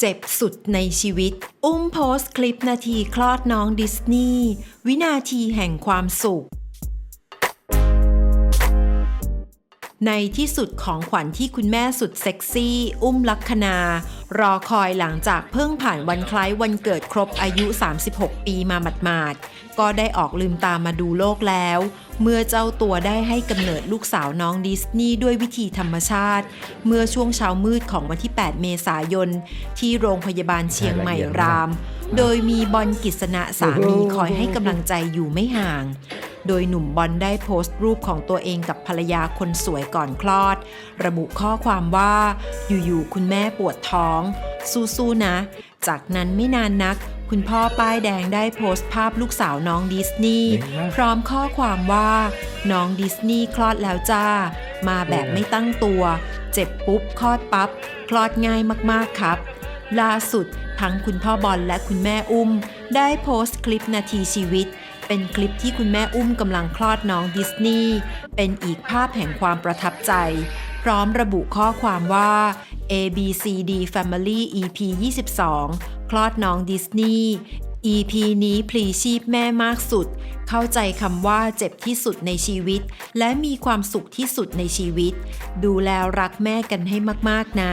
เจ็บสุดในชีวิต อุ้มโพสต์คลิปนาทีคลอดน้องดิสนีย์วินาทีแห่งความสุข ในที่สุดของขวัญที่คุณแม่สุดเซ็กซี่ อุ้มลักษณา รอคอยหลังจากเพิ่งผ่านวันคล้ายวันเกิดครบอายุ 36 ปีมาหมาดๆ ก็ได้ออกลืมตามาดูโลกแล้ว เมื่อเจ้าตัวได้ให้กำเนิดลูกสาวน้องดิสนีย์ด้วยวิธีธรรมชาติ เมื่อช่วงเช้ามืดของวันที่ 8 เมษายน ที่โรงพยาบาลเชียงใหม่ราม โดยมีบอลกิษณะสามีคอยให้กำลังใจอยู่ไม่ห่าง โดยหนุ่มบอลได้โพสต์รูปของตัวเองกับภรรยาคนสวยก่อนคลอด ระบุข้อความว่า อยู่ๆคุณแม่ปวดท้อง สู้ๆนะ จากนั้นไม่นานนัก คุณพ่อป้ายแดงได้โพสต์ภาพลูกสาวน้องดิสนีย์เก่งมากพร้อมข้อความว่า น้องดิสนีย์คลอดแล้วจ้า มาแบบไม่ตั้งตัว เจ็บปุ๊บคลอดปั๊บคลอดง่ายมากๆครับ ล่าสุด ทั้งคุณพ่อบอลและคุณแม่อุ้ม ได้โพสต์คลิปนาทีชีวิต เป็นคลิปที่คุณแม่อุ้มกำลังคลอดน้องดิสนีย์เป็นอีกภาพแห่งความประทับใจ พร้อมระบุข้อความว่า A B C D Family EP 22 คลอดน้องดิสนีย์ EP นี้พลีชีพแม่มากสุด เข้าใจคำว่าเจ็บที่สุดในชีวิต และมีความสุขที่สุดในชีวิต ดูแลรักแม่กันให้มาก ๆ นะ